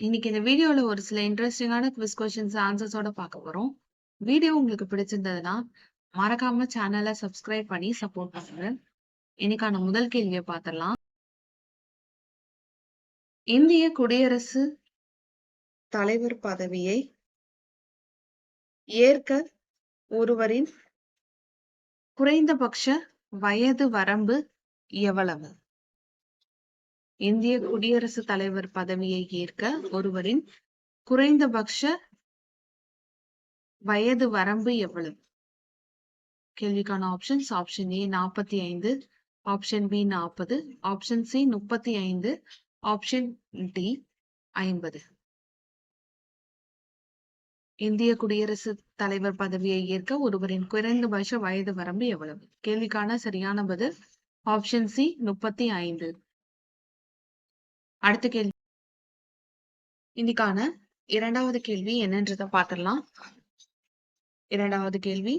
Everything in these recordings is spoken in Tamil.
இன்னைக்கு இந்த வீடியோல ஒரு சில இன்ட்ரெஸ்டிங்கான குவிஸ் கொஸ்டின்ஸ் ஆன்சர்ஸோட பார்க்க போறோம். வீடியோ உங்களுக்கு பிடிச்சிருந்ததுன்னா, மறக்காம சேனலை சப்ஸ்கிரைப் பண்ணி சப்போர்ட் பண்ணுங்க. இன்னைக்கான முதல் கேள்வியை பார்த்துடலாம். இந்திய குடியரசு தலைவர் பதவியை ஏற்க ஒருவரின் குறைந்தபட்ச வயது வரம்பு எவ்வளவு? இந்திய குடியரசுத் தலைவர் பதவியை ஏற்க ஒருவரின் குறைந்தபட்ச வயது வரம்பு எவ்வளவு? கேள்விக்கான ஆப்ஷன்ஸ் ஆப்ஷன் ஏ நாற்பத்தி ஐந்து ஆப்ஷன் பி நாற்பது ஆப்ஷன் சி முப்பத்தி ஐந்து ஆப்ஷன் டி ஐம்பது இந்திய குடியரசுத் தலைவர் பதவியை ஏற்க ஒருவரின் குறைந்தபட்ச வயது வரம்பு எவ்வளவு? கேள்விக்கான சரியான பதில் ஆப்ஷன் சி முப்பத்தி ஐந்து அடுத்த கேள்வி. இன்னைக்கான இரண்டாவது கேள்வி என்னன்றத பார்த்திடலாம். இரண்டாவது கேள்வி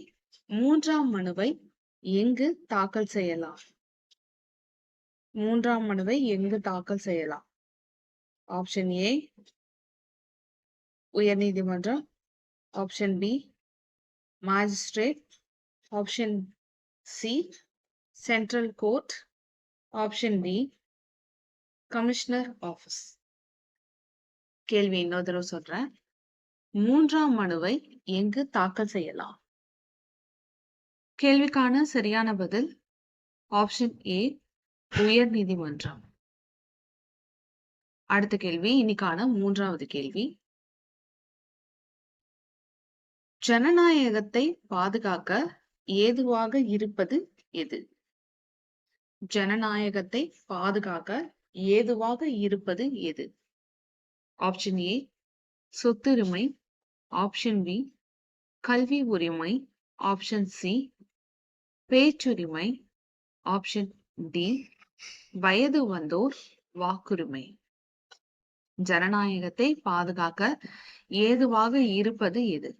மூன்றாம் மனுவை எங்கு தாக்கல் செய்யலாம்? மூன்றாம் மனுவை எங்கு தாக்கல் செய்யலாம்? ஆப்ஷன் ஏ உயர்நீதிமன்றம். Option B magistrate. Option C central court. Option D commissioner office கேள்வி இன்னொரு தடவை சொல்றேன். மூன்றாம் மனுவை எங்கு தாக்கல் செய்யலாம்? கேள்விக்கான சரியான பதில் ஆப்ஷன் ஏ உயர் நீதிமன்றம். அடுத்த கேள்வி இன்னைக்கான மூன்றாவது கேள்வி. ஜனநாயகத்தை பாதுகாக்க ஏதுவாக இருப்பது எது? ஜனநாயகத்தை பாதுகாக்க ஏதுவாக இருப்பது எது? ஆப்ஷன் ஏ சொத்துரிமை. ஆப்ஷன் பி கல்வி உரிமை. ஆப்ஷன் சி பேச்சுரிமை. ஆப்ஷன் டி வயது வந்தோர் வாக்குரிமை. ஜனநாயகத்தை பாதுகாக்க ஏதுவாக இருப்பது எது?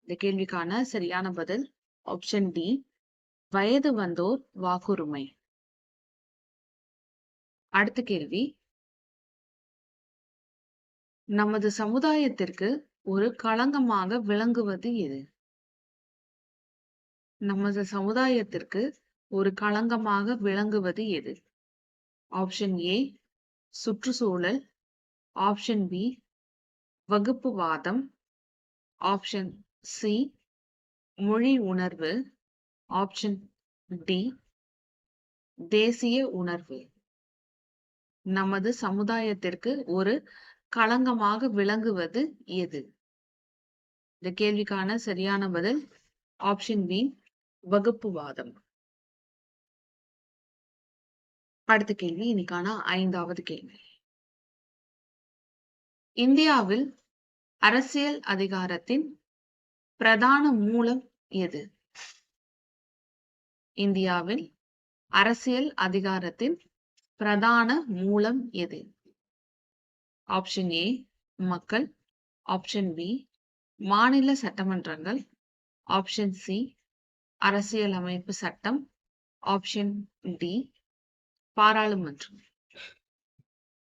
இந்த கேள்விக்கான சரியான பதில் ஆப்ஷன் டி வயது வந்தோர் வாக்குரிமை. அடுத்த கேள்வி. நமது சமுதாயத்திற்கு ஒரு களங்கமாக விளங்குவது எது? நமது சமுதாயத்திற்கு ஒரு களங்கமாக விளங்குவது எது? ஆப்ஷன் ஏ சுற்றுச்சூழல். ஆப்ஷன் பி வகுப்புவாதம் ஆப்ஷன் சி மொழி உணர்வு. ஆப்ஷன் டி தேசிய உணர்வு. நமது சமுதாயத்திற்கு ஒரு களங்கமாக விளங்குவது எது? இந்த கேள்விக்கான சரியான பதில் ஆப்ஷன் பி வகுப்புவாதம் அடுத்த கேள்வி இன்னைக்கான ஐந்தாவது கேள்வி. இந்தியாவில் அரசியல் அதிகாரத்தின் பிரதான மூலம் எது? இந்தியாவில் அரசியல் அதிகாரத்தின் பிரதான மூலம் எது? ஆப்ஷன் ஏ மக்கள். ஆப்ஷன் பி மாநில சட்டமன்றங்கள். ஆப்ஷன் சி அரசியலமைப்பு சட்டம். ஆப்ஷன் டி பாராளுமன்றம்.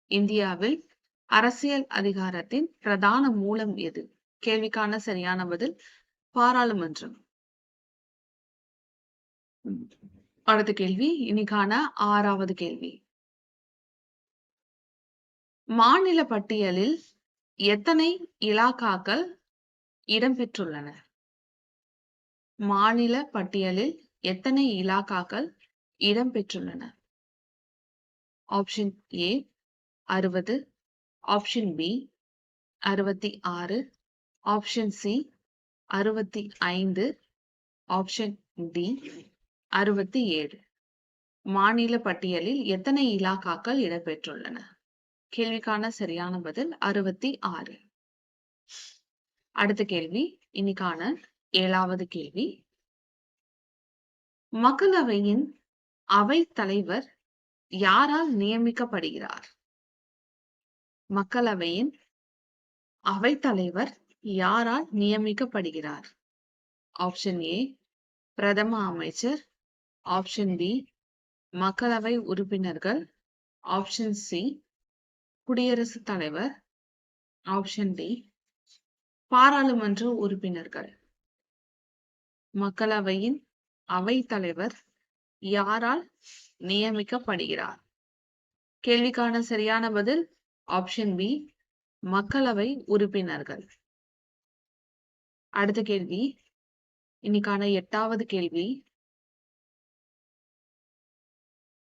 இந்தியாவில் அரசியல் அதிகாரத்தின் பிரதான மூலம் எது? கேள்விக்கான சரியான பதில் பாராளுமன்றம். அடுத்த கேள்வி இன்னைக்கான ஆறாவது கேள்வி. மாநில பட்டியலில் எத்தனை இலாக்காக்கள் இடம்பெற்றுள்ளன? மாநில பட்டியலில் எத்தனை இலாக்காக்கள் இடம்பெற்றுள்ளன? ஆப்ஷன் ஏ அறுபது ஆப்ஷன் பி அறுபத்தி ஆறு ஆப்ஷன் சி அறுபத்தி ஐந்து ஆப்ஷன் டி அறுபத்தி ஏழு. மாநில பட்டியலில் எத்தனை இலாக்காக்கள் இடம்பெற்றுள்ளன? கேள்விக்கான சரியான பதில் அறுபத்தி ஆறு. அடுத்த கேள்வி இன்னைக்கான ஏழாவது கேள்வி. மக்களவையின் அவை தலைவர் யாரால் நியமிக்கப்படுகிறார்? மக்களவையின் அவை தலைவர் யாரால் நியமிக்கப்படுகிறார்? ஆப்ஷன் ஏ பிரதம அமைச்சர். ஆப்ஷன் பி மக்களவை உறுப்பினர்கள். ஆப்ஷன் சி குடியரசுத் தலைவர் ஆப்ஷன் டி பாராளுமன்ற உறுப்பினர்கள். மக்களவையின் அவைத்தலைவர் யாரால் நியமிக்கப்படுகிறார்? கேள்விக்கான சரியான பதில் ஆப்ஷன் பி மக்களவை உறுப்பினர்கள். அடுத்த கேள்வி இன்னைக்கான எட்டாவது கேள்வி.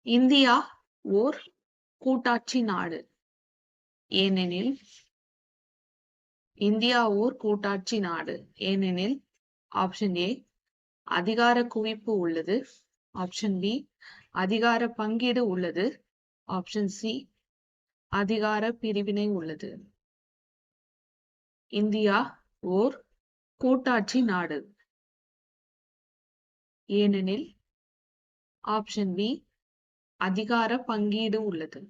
இந்தியா ஓர் கூட்டாட்சி நாடு. ஏனெனில் இந்தியா ஓர் கூட்டாட்சி நாடு. ஏனெனில் ஆப்ஷன் ஏ அதிகார குவிப்பு உள்ளது. ஆப்ஷன் பி அதிகார பங்கீடு உள்ளது. ஆப்ஷன் சி அதிகார பிரிவினை உள்ளது. இந்தியா ஓர் கூட்டாட்சி நாடு. ஏனெனில் ஆப்ஷன் பி அதிகார பங்கீடு உள்ளது.